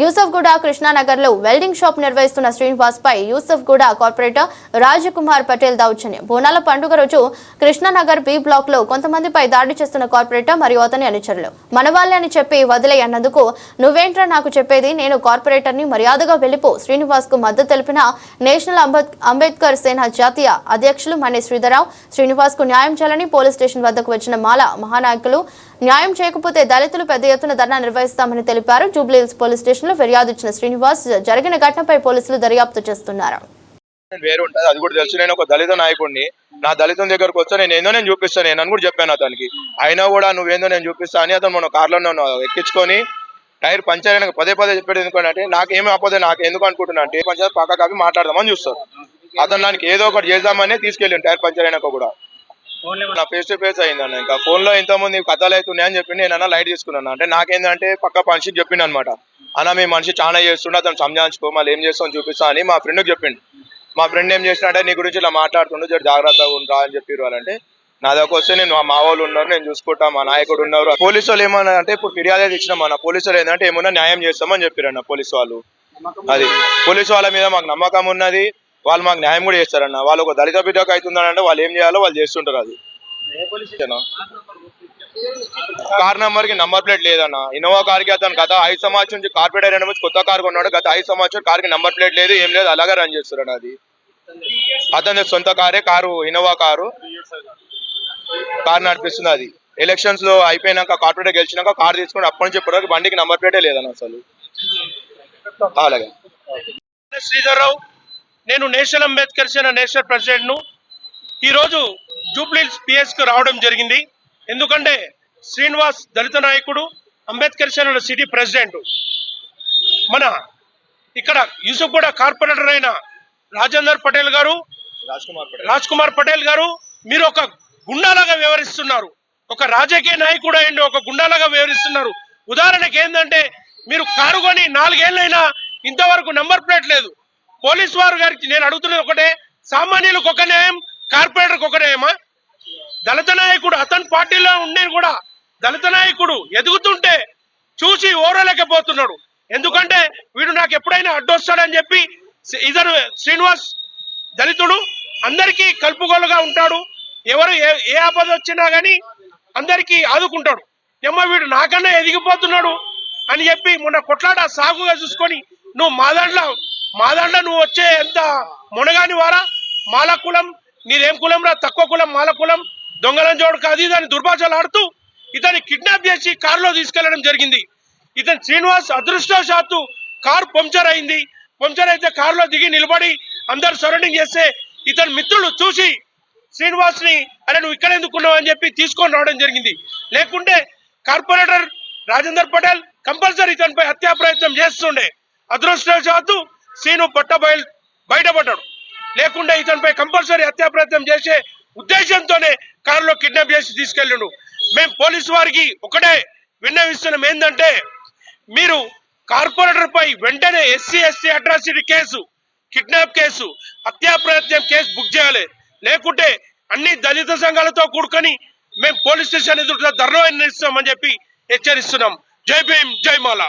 Yousufguda కృష్ణానగర్లో welding shop నిర్వహిస్తున్న శ్రీనివాస్ పై Yousufguda corporator Rajkumar Patel దౌర్జన్యం. బోనాల పండుగ రోజు కృష్ణానగర్ బి బ్లాక్లో కొంతమందిపై దాడి చేస్తున్న కార్పొరేటర్ మరియు అతని అనుచరులు. మనవాళ్ళే అని చెప్పి వదిలే అన్నందుకు నువ్వేంట్రా నాకు చెప్పేది? నేను కార్పొరేటర్ని మర్యాదగా వెళ్ళిపో. శ్రీనివాస్కు మద్దతు తెలిపిన నేషనల్ అంబేద్కర్ సేన జాతీయ అధ్యక్షులు మణి శ్రీధరరావు శ్రీనివాస్కు న్యాయం చేయాలని పోలీస్ స్టేషన్ వద్దకు వచ్చిన మాల మహానాయకులు న్యాయం చేయకపోతే దళితులు పెద్ద ఎత్తున ధర్నా నిర్వహిస్తామని తెలిపారు. జూబ్లీహిల్స్ పోలీస్ స్టేషన్లో ఫిర్యాదు ఇచ్చిన శ్రీనివాస్ జరిగిన ఘటనపై పోలీసులు దర్యాప్తు చేస్తున్నారు. వేరు ఉంటుంది. అది కూడా తెలుసు. నేను ఒక దళిత నాయకుడిని. నా దళితం దగ్గరకు వస్తే నేను ఏందో నేను చూపిస్తాను నేను అని కూడా చెప్పాను అతనికి. అయినా కూడా నువ్వేందో నేను చూపిస్తా అని అతను మన కార్లో నన్ను ఎక్కించుకొని టైర్ పంచర్ అయినా పదే పదే చెప్పాడు. ఎందుకంటే నాకేమి అపోతే నాకు ఎందుకు అనుకుంటున్నా అంటే పంచర్ పక్క కాపీ మాట్లాడదామని చూస్తాడు అతను దానికి ఏదో ఒకటి చేద్దామని తీసుకెళ్ళాను టైర్ పంచర్ అయినాక కూడా. నా ఫేస్ టు ఫేస్ అయిందన్న ఇంకా. ఫోన్లో ఇంతమంది కథలు అవుతున్నాయని అని చెప్పి నేను అన్న లైట్ తీసుకున్నాను. అంటే నాకేందంటే పక్క మనిషికి చెప్పిండు అనమాట అన్న మీ మనిషి చాలా చేస్తుండే అతను సంజాయించుకో మళ్ళీ ఏం చేస్తాం చూపిస్తా అని మా ఫ్రెండ్కి చెప్పిండు. మా ఫ్రెండ్ ఏం చేసినట్టే నీ గురించి ఇలా మాట్లాడుతుండే జర జాగ్రత్తగా ఉండరా అని చెప్పారు వాళ్ళంటే నా దగ్గర వస్తే నేను మా- వాళ్ళు ఉన్నారు నేను చూసుకుంటా మా నాయకుడు ఉన్నారు. పోలీసు వాళ్ళు ఏమన్నా అంటే ఇప్పుడు ఫిర్యాదు అయితే ఇచ్చినాం మన పోలీసు వాళ్ళు ఏంటంటే ఏమన్నా న్యాయం చేస్తామని చెప్పారన్న పోలీసు వాళ్ళు. అది. పోలీసు వాళ్ళ మీద మాకు నమ్మకం ఉన్నది. వాళ్ళు మాకు న్యాయం కూడా చేస్తారన్న. వాళ్ళు ఒక దళిత బిడ్డకు అవుతుందని అంటే వాళ్ళు ఏం చేయాలో వాళ్ళు చేస్తుంటారు అది. కార్ నంబర్కి నంబర్ ప్లేట్ లేదన్న. ఇన్నోవా కార్కి అతను గత ఐదు సంవత్సరం నుంచి కార్పొరేటర్ అయిన నుంచి కొత్త కార్ కొన్నాడు. గత ఐదు సంవత్సరం కార్కి నంబర్ ప్లేట్ లేదు ఏం లేదు అలాగే రన్ చేస్తున్నాడు అది. అతని సొంత కారే కారు ఇన్నోవా కారు. కార్ నడిపిస్తుంది అది. ఎలక్షన్స్లో అయిపోయినాక కార్పొరేటర్ గెలిచినాక కార్ తీసుకుని అప్పటి నుంచి ఇప్పటివరకు బండికి నంబర్ ప్లేటే లేదన్న అసలు. అలాగే. శ్రీధర్రావు నేను నేషనల్ అంబేద్కర్ సేన నేషనల్ ప్రెసిడెంట్ను ఈరోజు జూబ్లీహిల్స్ పిఎస్కు రావడం జరిగింది. ఎందుకంటే శ్రీనివాస్ దళిత నాయకుడు అంబేద్కర్ సేన సిటీ ప్రెసిడెంట్. మన ఇక్కడ యూసుఫ్గూడ కార్పొరేటర్ అయిన రాజేందర్ పటేల్ గారు రాజ్ కుమార్ పటేల్. రాజ్ కుమార్ పటేల్ గారు మీరు ఒక గుండాలాగా వ్యవహరిస్తున్నారు ఒక రాజకీయ నాయకుడు అయ్యండి ఒక గుండాలాగా వ్యవహరిస్తున్నారు ఉదాహరణకి ఏంటంటే మీరు కారు కొని నాలుగేళ్ళైనా ఇంతవరకు నంబర్ ప్లేట్ లేదు. పోలీస్ వారు గారికి నేను అడుగుతున్నది ఒకటే సామాన్యులకు ఒక న్యాయం కార్పొరేటర్కి ఒక న్యాయమా? దళిత నాయకుడు అతని పార్టీలో ఉండే కూడా దళిత నాయకుడు ఎదుగుతుంటే చూసి ఓరలేకపోతున్నాడు. ఎందుకంటే వీడు నాకు ఎప్పుడైనా అడ్డొస్తాడని చెప్పి ఇతను శ్రీనివాస్ దళితుడు. అందరికీ కలుపుగోలుగా ఉంటాడు. ఎవరు ఏ ఏ ఆపద వచ్చినా కానీ అందరికీ ఆదుకుంటాడు. ఎమ్మ వీడు నాకన్నా ఎదిగిపోతున్నాడు అని చెప్పి మొన్న కొట్లాట సాగుగా చూసుకొని నువ్వు మా దాంట్లో మా దాంట్లో నువ్వు వచ్చే ఎంత మునగాని వారా? మాల కులం నీదేం కులం రా? తక్కువ కులం మాల కులం దొంగలం జోడు కాదు ఇతని దుర్భాషలు ఆడుతూ ఇతన్ని కిడ్నాప్ చేసి కారులో తీసుకెళ్ళడం జరిగింది. ఇతను శ్రీనివాస్ అదృష్టవశాత్తు కారు పంక్చర్ అయింది. పంక్చర్ అయితే కారులో దిగి నిలబడి అందరు సరౌండింగ్ చేస్తే ఇతని మిత్రులు చూసి శ్రీనివాస్ని అరే నువ్వు ఇక్కడ ఎందుకున్నావు అని చెప్పి తీసుకొని రావడం జరిగింది. లేకుంటే కార్పొరేటర్ రాజేందర్ పటేల్ కంపల్సరీ ఇతనిపై హత్యా ప్రయత్నం చేస్తుండే. అదృష్టవశాత్తు శ్రీను పట్ట బయలు బయటపడ్డాడు. లేకుంటే ఇతనిపై కంపల్సరీ హత్యా ప్రయత్నం చేసే ఉద్దేశంతోనే కారులో కిడ్నాప్ చేసి తీసుకెళ్ళిండు. మేము పోలీసు వారికి ఒకటే విన్నవిస్తున్నాం ఏంటంటే మీరు కార్పొరేటర్ పై వెంటనే SC SC atrocity case kidnap case హత్యా ప్రయత్నం కేసు బుక్ చేయాలి. లేకుంటే అన్ని దళిత సంఘాలతో కూడుకొని మేము పోలీస్ స్టేషన్ ఎదుట ధర్నా నిర్ణయిస్తామని చెప్పి హెచ్చరిస్తున్నాం. జై భీమ్ జై మాలా.